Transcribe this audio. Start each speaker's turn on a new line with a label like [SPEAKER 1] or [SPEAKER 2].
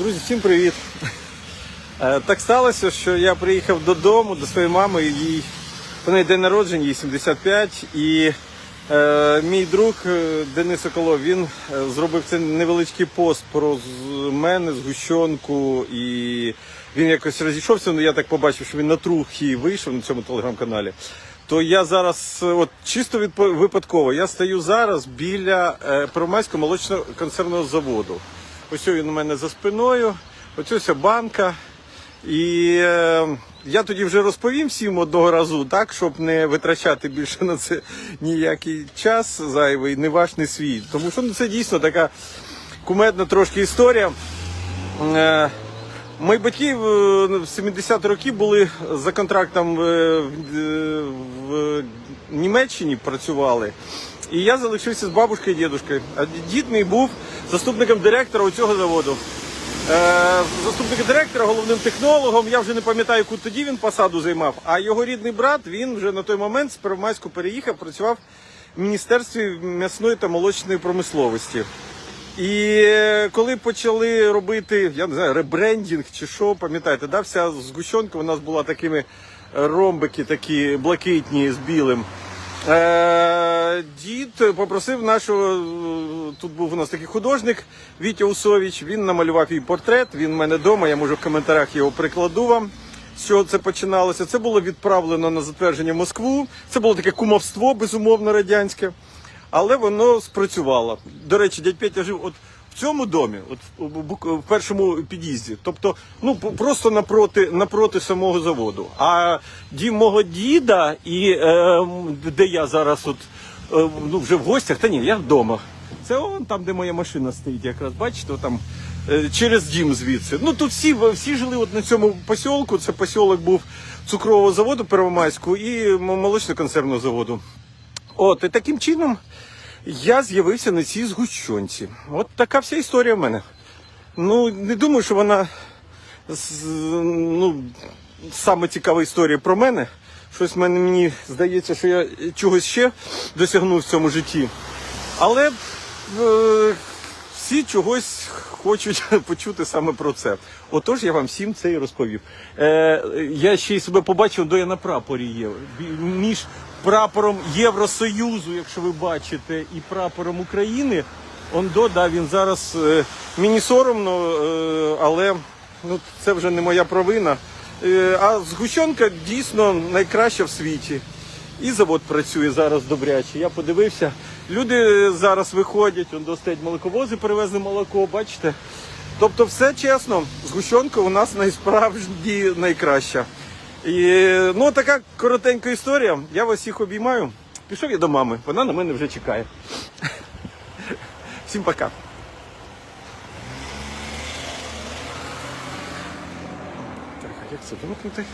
[SPEAKER 1] Друзі, всім привіт! Е, Так сталося, що я приїхав додому до своєї мами. Їй в неї день народження, їй 75. І е, мій друг е, Денис Соколов, він е, зробив цей невеличкий пост про мене, згущенку. І він якось розійшовся. Ну я так побачив, що він на трухи вийшов на цьому телеграм-каналі. То я зараз, от чисто відпо- випадково, я стою зараз біля е, Первомайського молочного концерного заводу. Ось він у мене за спиною, ось ось банка. І е, я тоді вже розповім всім одного разу, так, щоб не витрачати більше на це ніякий час зайвий, не ваш, не свій. Тому що ну, це дійсно така кумедна трошки історія. Е, Мої батьки в в 70-ті роки були за контрактом е, е, в Німеччині працювали. І я залишився з бабушкою і дідушкою. А дід мій був заступником директора у цього заводу. Е, Заступник директора, головним технологом. Я вже не пам'ятаю, яку тоді він посаду займав. А його рідний брат він вже на той момент з Первомайську переїхав, працював в Міністерстві м'ясної та молочної промисловості. І е, коли почали робити, я не знаю, ребрендінг чи що, пам'ятаєте, да, вся згущенка у нас була такими ромбики, такі блакитні з білим. Е, дід попросив нашого, тут був у нас такий художник Вітя Усович, він намалював її портрет, він в мене вдома, я можу в коментарях його прикладу вам. З чого це починалося? Це було відправлено на затвердження в Москву. Це було таке кумовство, безумовно, радянське але воно спрацювало. До речі, дядь Петя жив от в цьому домі, от в, першому під'їзді. Тобто, ну просто напроти, напроти самого заводу. А дім мого діда, і е, де я зараз, от ну вже в гостях, та ні, я вдома. Це он там, де моя машина стоїть, якраз бачите, там е, через дім звідси. Ну тут всі всі жили от на цьому посілку. Це посілок був цукрового заводу Первомайську і молочно-консервного заводу. От, і таким чином я з'явився на цій згущенці. От така вся історія в мене. Ну, не думаю, що вона ну, саме цікава історія про мене. Щось мені здається, що я чогось ще досягнув в цьому житті. Але е, всі чогось хочуть почути саме про це. Отож я вам всім це і розповів. Е, я ще й себе побачив, де я на прапорі є. Між прапором Євросоюзу, якщо ви бачите, і прапором України. Он до, да, він зараз е, мені соромно, е, але ну, це вже не моя провина. Е, а згущенка дійсно найкраща в світі. І завод працює зараз добряче. Я подивився. Люди зараз виходять, он достають молоковози, привезли молоко, бачите. Тобто все чесно, згущенка у нас найсправді найкраща. І ну така коротенька історія. Я вас всіх обіймаю. Пішов я до мами, вона на мене вже чекає. Всім пока. Так, а як це вимкнути?